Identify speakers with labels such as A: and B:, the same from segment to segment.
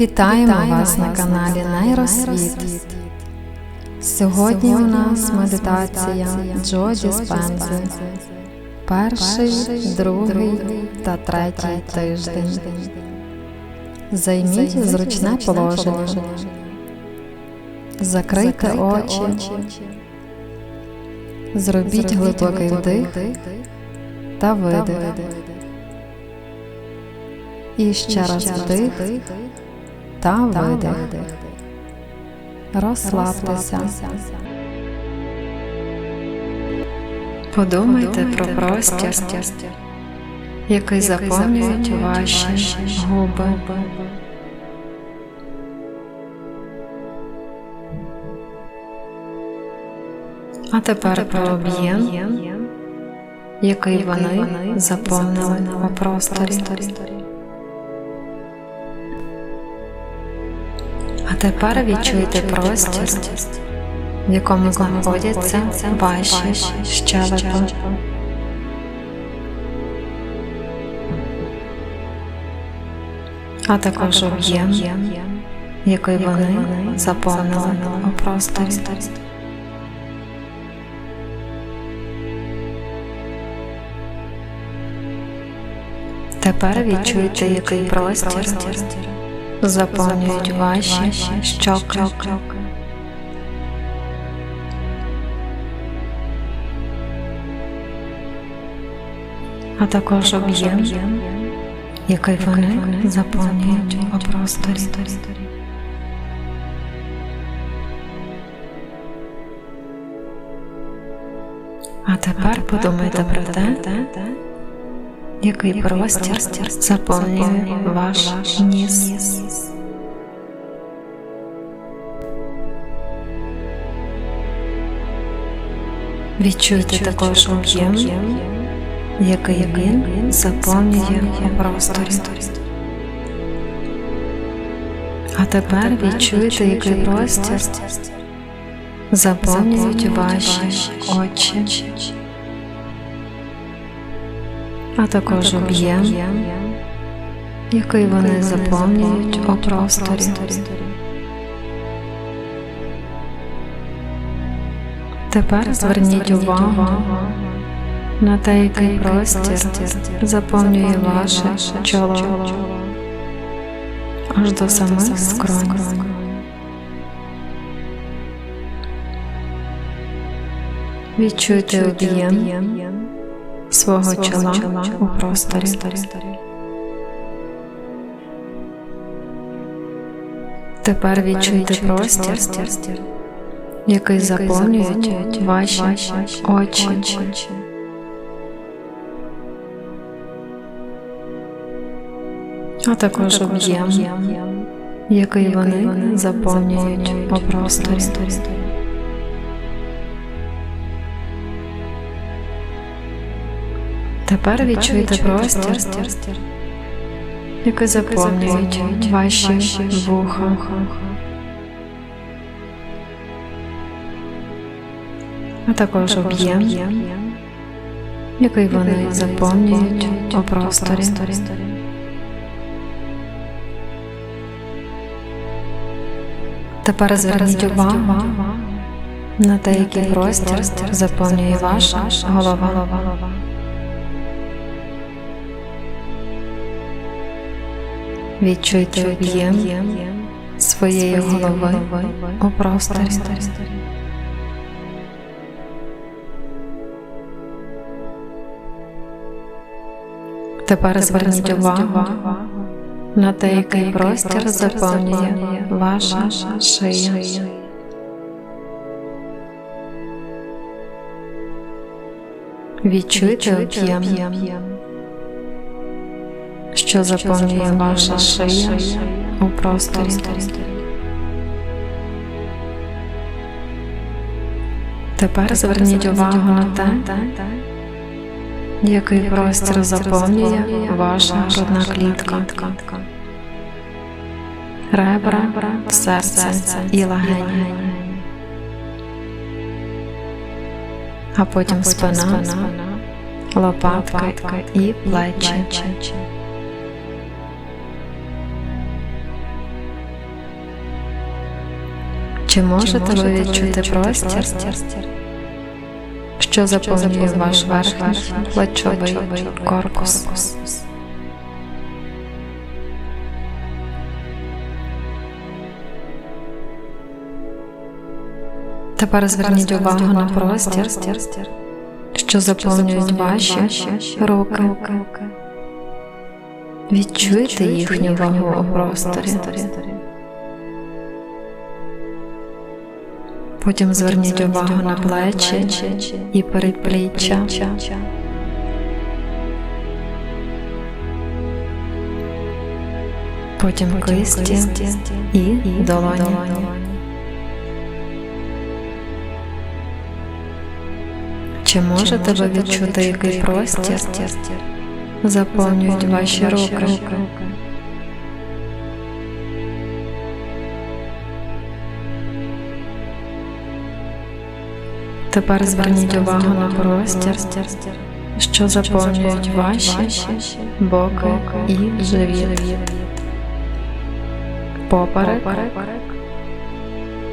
A: Вітаємо вас на каналі Нейросвіт. Сьогодні у нас медитація Джо Диспензи. Перший, другий та третій тиждень. Займіть зручне положення. Закрийте очі. Зробіть глибокий вдих та видих. І ще раз вдих та видих. Розслабтеся.
B: Подумайте про простір, який заповнюють ваші губи. А тепер про об'єм, який вони заповнили у просторі. Тепер відчуйте простір, в якому знаходяться ваші щелепи. А також об'єм, який вони заповнили у просторі. Тепер відчуйте, який простір заповнюють ваші щоки. А також об'єм, який вони заповнюють у просторі. А тепер подумайте про те, який простір заповнює ваш ніс. Відчуйте також об'єм, який він заповнює у просторі. А тепер відчуйте, який простір заповнюють ваші очі, а також об'єм, який вони заповнюють у просторі. Тепер зверніть увагу на те, який простір заповнює ваше чоло. аж до самих скронь. Відчуйте об'єм свого чола у просторі. Тепер відчуйте простір, який заповнюють ваші очі. А також об'єм, який вони заповнюють у просторі. Тепер відчуйте простір, який заповнюють ваші вуха. А також об'єм, який вони заповнюють у просторі. Тепер зверніть увагу на те, який простір заповнює ваша голова. Відчуйте об'єм своєї голови у просторі. Тепер зверніть увагу на те, який простір заповнює ваша шия. Відчуйте об'єм, що заповнює ваша шия у просторі. Тепер зверніть увагу на те, який простір заповнює ваша грудна клітка, ребра, серце і легені, а потім спина, лопатки і плечі. Чи можете ви відчути простір, що заповнює ваш верхній плечовий корпус? Тепер зверніть увагу на простір, що заповнюють ваші руки. Відчуйте їхню вагу у просторі. Потім зверніть увагу на плечі і передпліччя. Потім кисті і долоні. Чи можете ви відчути, який простір заповнюють ваші руки? Тепер зверніть увагу на простір, що заповнюють ваші боки і живіт, поперек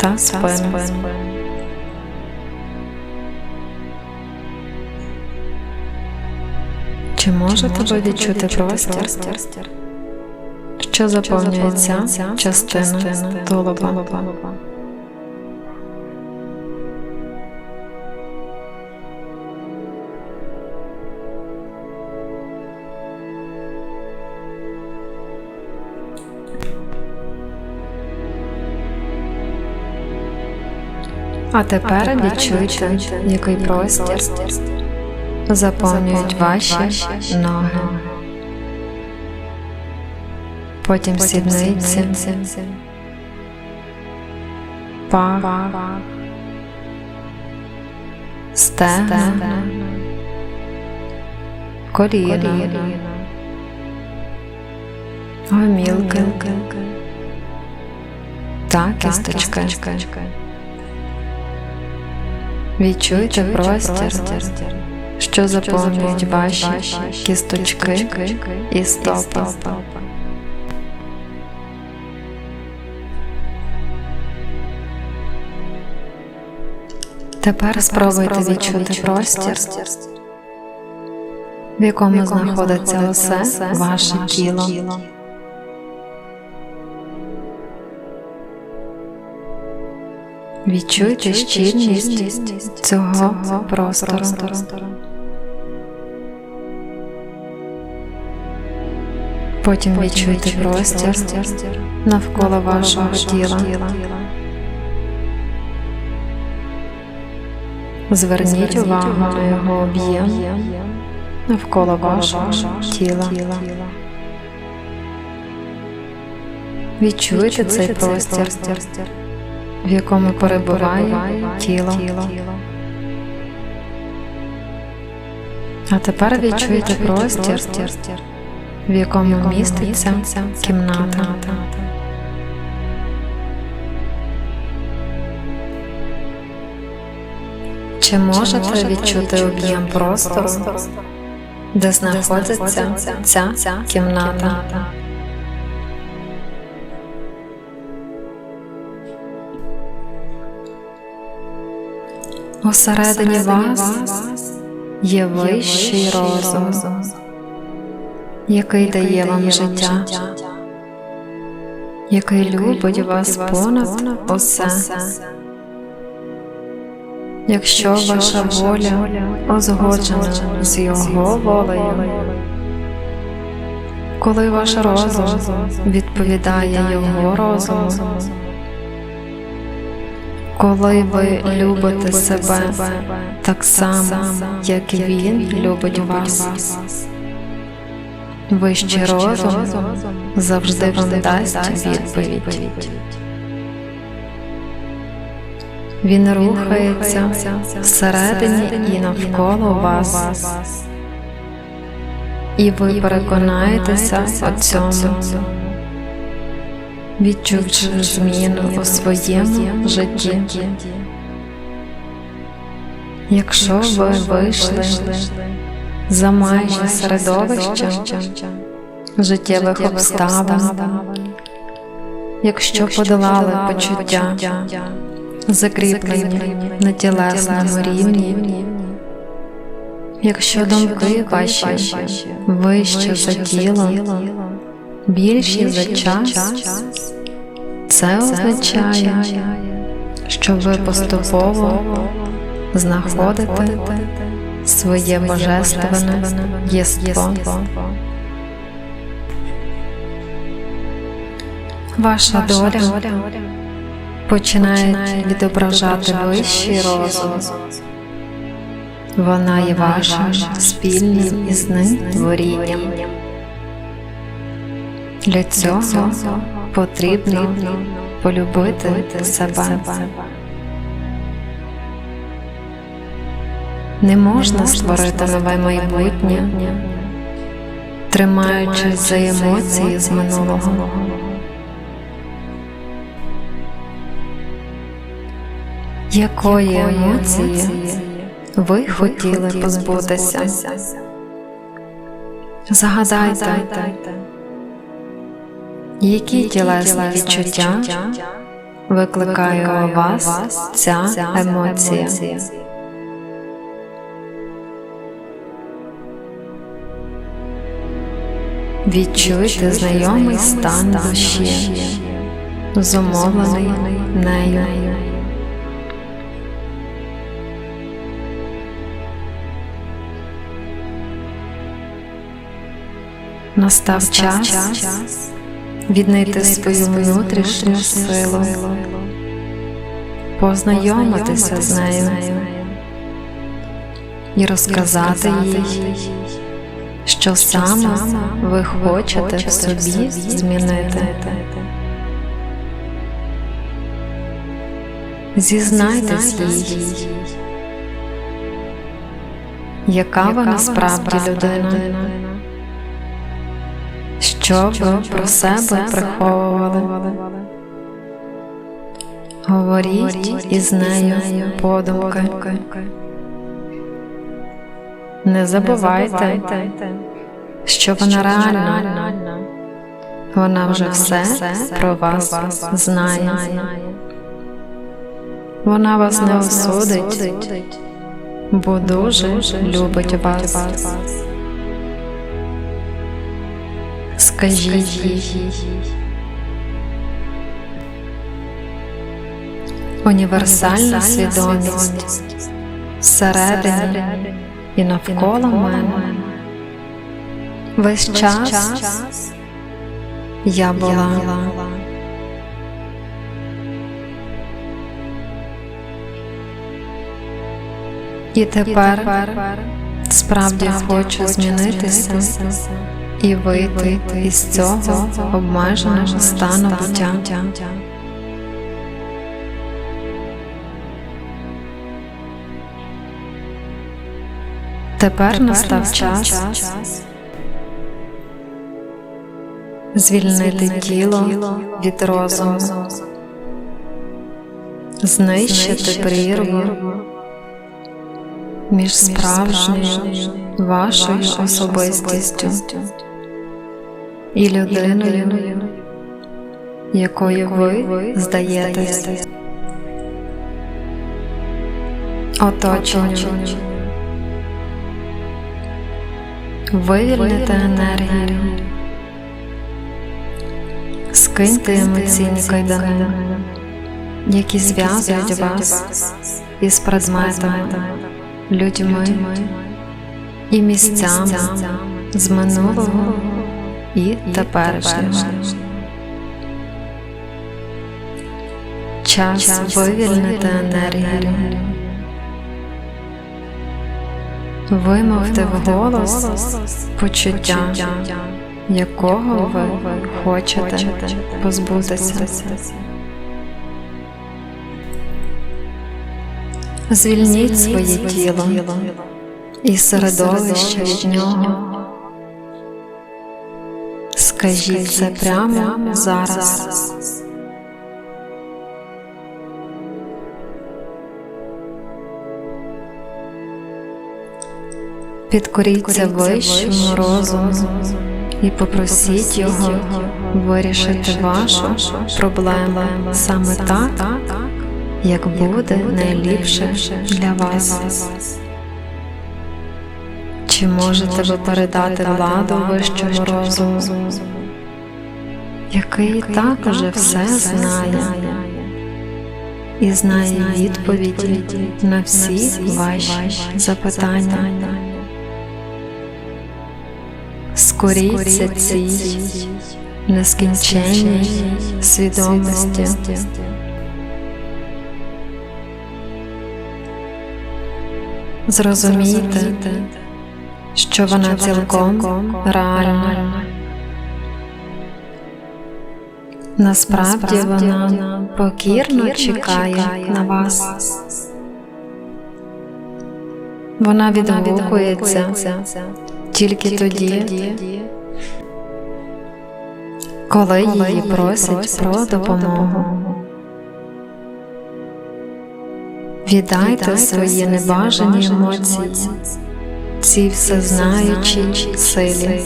B: та спину. Чи можете ви відчути простір, що заповнює ця частина тулуба? А тепер відчуйте, який простір заповнюють ваші ноги. Потім сідниці, пах, стегна, коліна, гомілки. Та кісточки. Відчуйте простір, що заповнюють ваші кісточки і стопи. Тепер спробуйте відчути простір, в якому знаходиться усе ваше тіло. Відчуйте щільність цього простору. Потім відчуйте простір навколо вашого тіла. Зверніть увагу на його об'єм навколо вашого тіла. Відчуйте цей простір, в якому перебуває тіло. А тепер відчуйте простір, в якому міститься кімната. Чи можете відчути об'єм простору, де знаходиться ця кімната? Усередині вас є вищий розум, який дає вам життя, який любить вас понад усе. Якщо ваша воля узгоджена з його волею, коли ваш розум відповідає його розуму, коли ви любите себе так само, як і він любить вас, вищий розум завжди вам дасть відповідь. Він рухається всередині і навколо вас, і ви переконаєтеся у цьому, відчувши зміну у своєму житті. Якщо ви вийшли за майже середовище життєвих обставин, якщо подолали почуття закріплені на тілесному рівні. Якщо думки ваші вище за тіло, більші за час, це означає, що ви поступово знаходите своє божественне єство. Ваша доля починає відображати вищий розум. Вона є вашим спільним із ним творінням. Для цього потрібно полюбити себе. Не можна створити нове майбутнє, тримаючись за емоції з минулого. Якої емоції ви хотіли позбутися? Загадайте, які тілесні відчуття викликає у вас ця емоція? Відчуйте знайомий стан душі, зумовлений нею. Настав час віднайти свою внутрішню силу, познайомитися з нею. і розказати їй, що саме ви хочете в собі змінити. Зізнайтесь їй, яка ви насправді людина. Що ви про себе приховували? Говоріть із нею подумки. Не забувайте, що вона реальна. Вона вже все про вас знає. Вона вас не осудить, бо дуже любить вас. Скажіть їй. Універсальна свідомість всередині і навколо мене. Весь час я була. І тепер справді хочу змінитися і вийти із цього обмеженого стану буття. Тепер настав час звільнити тіло від розуму, знищити прірву між справжньою вашою особистістю і людиною, якою ви здаєтесь. Оточення. Вивільните енергію. Скиньте емоційні кайдани, які зв'язують вас із предметами, людьми і місцями з минулого і теперішнього. Час вивільнити енергію. Вимовте вголос почуття, якого ви хочете позбутися. Звільніть своє тіло і середовище від нього. Скажіть це прямо зараз. Підкоріться вищому розуму і попросіть його вирішити вашу проблему саме так, як буде найліпше для вас. Чи можете ви передати владу вищому розуму, який так уже все знає і знає відповіді на всі ваші запитання? Скоріться цій нескінченній свідомості. Зрозумійте, що вона цілком реальна. Насправді вона покірно чекає на вас. Вона відгукується тільки тоді, коли її просять про допомогу. Віддайте свої небажані емоції цій всезнаючій силі.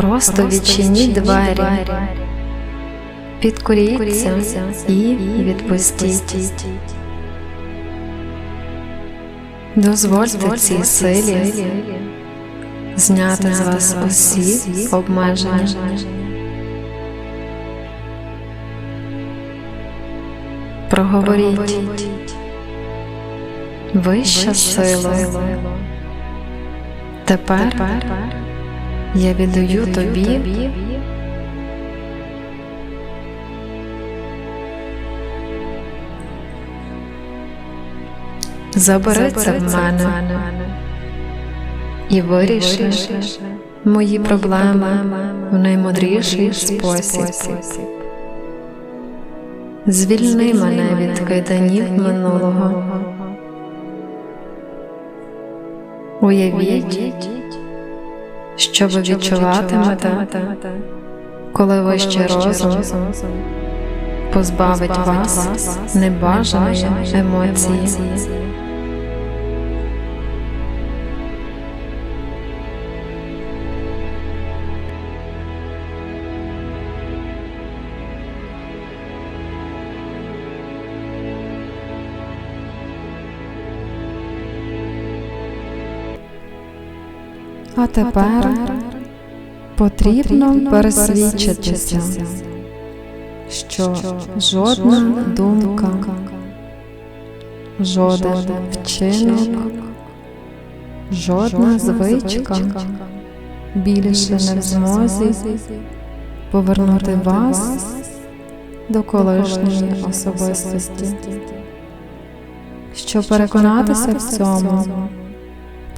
B: Просто відчиніть двері, підкоріться і відпустіть. Дозвольте цій силі зняти з вас усі обмеження. Проговоріть вища сила. Тепер я віддаю тобі забери це в мене і виріши мої проблеми в наймудріший спосіб. Звільни мене від кайданів минулого. Уявіть, що ви відчуватимете, коли вищий розум позбавить вас небажаної емоції.
A: А тепер потрібно пересвідчитися, що жодна думка, жоден вчинок, жодна звичка більше не в змозі повернути вас до колишньої особистості. Щоб переконатися в цьому,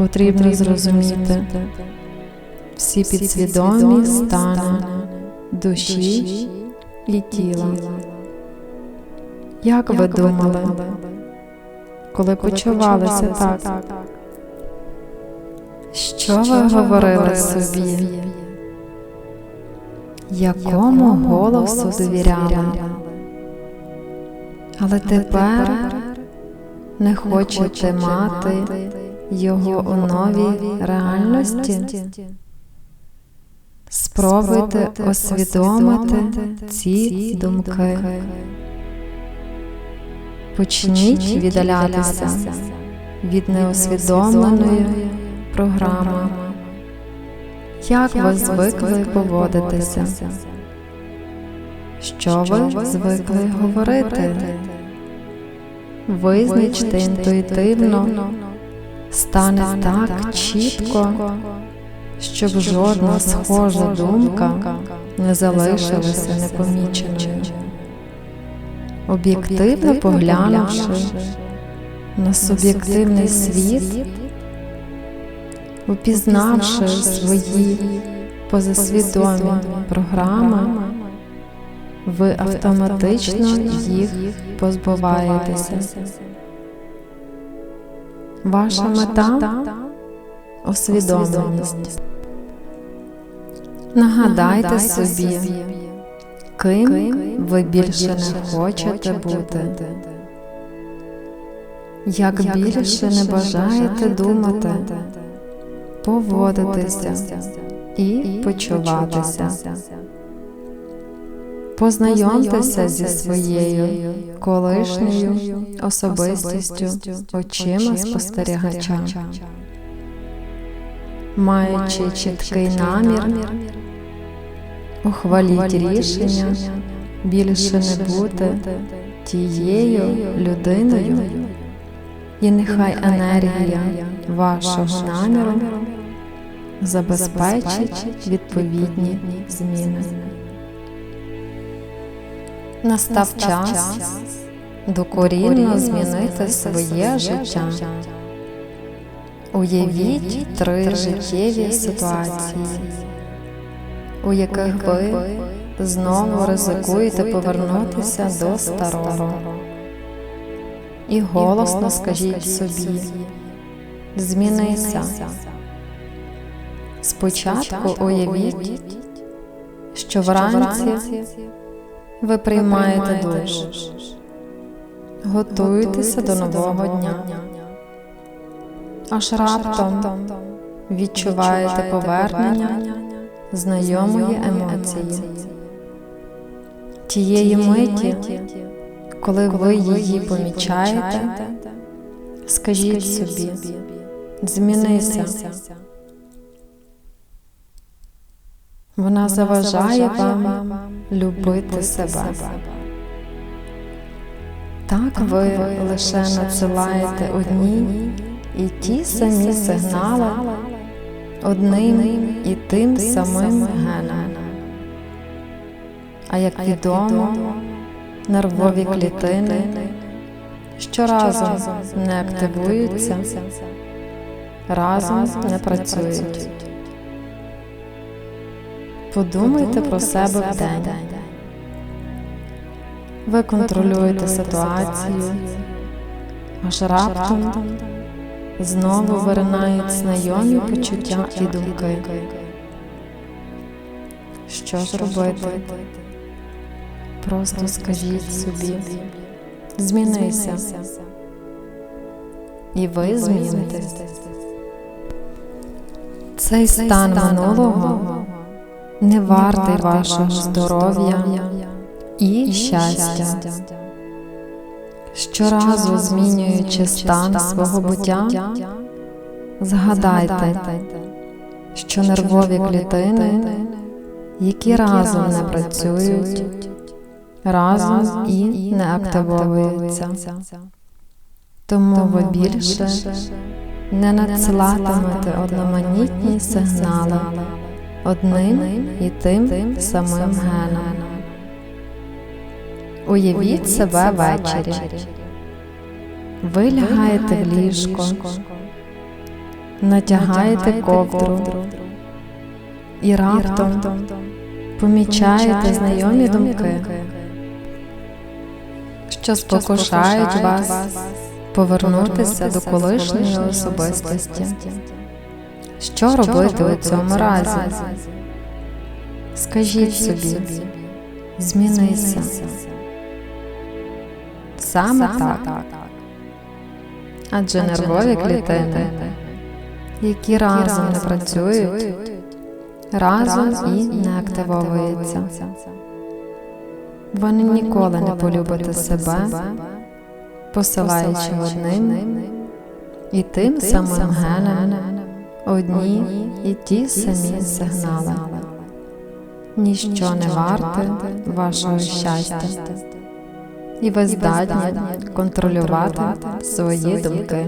A: потрібно зрозуміти всі підсвідомі стани душі і тіла. Як ви думали, коли почувалися так? Що ви говорили собі? Якому голосу довіряли? Але тепер не хочете мати його у новій реальності? Спробуйте освідомити ці думки. Почніть віддалятися від неосвідомленої програми. Як ви звикли поводитися? Що ви звикли говорити? Визначте інтуїтивно, стане так чітко, щоб жодна схожа думка не залишилася непоміченою. Об'єктивно поглянувши на суб'єктивний світ, упізнавши свої позасвідомі програми, ви автоматично їх позбуваєтеся. Ваша мета усвідомленість. Нагадайте собі, ким ви більше не хочете бути, як більше не бажаєте думати, поводитися і почуватися. Познайомтеся зі своєю колишньою особистістю очима спостерігача. Маючи чіткий намір, ухваліть рішення більше не бути тією людиною, і нехай енергія вашого наміру забезпечить відповідні зміни. Настав час докорінно змінити своє життя. Уявіть три життєві ситуації, у яких ви знову ризикуєте повернутися до старого. І голосно скажіть собі, змінися. Спочатку уявіть, що вранці ви приймаєте душ, готуєтеся до нового дня. Аж раптом відчуваєте повернення знайомої емоції, тієї миті, коли ви її помічаєте, скажіть собі, змінися. Вона заважає вам любити себе. Так ви лише надсилаєте одні і ті самі сигнали одним і тим самим геном. А як відомо, нервові клітини щоразу не активуються, разом не працюють. Подумайте про себе в день. Ви контролюєте ситуацію, аж раптом знову виринають знайомі почуття і думки. Що ж робити? Просто скажіть собі, змінися, і ви змінитесь. Цей стан минулого не вартий вашого здоров'я і щастя. Щоразу змінюючи стан свого буття, згадайте, що нервові клітини, які разом не працюють, разом і не активовуються. Тому ви більше не надсилатимете одноманітні сигнали одним і тим самим геном. Уявіть себе ввечері. Ви лягаєте в ліжко, натягаєте ковдру і раптом помічаєте знайомі думки, що спокушають вас повернутися до колишньої особистості. Що робити у цьому разі? Скажіть собі, змінися. Саме так. Адже нервові клітини, які разом не працюють, разом і не активовуються. Вони ніколи не полюбите себе, посилаючи одним і тим самим геном одні і ті самі сигнали. Ніщо не варте вашого щастя, і ви здатні контролювати свої думки.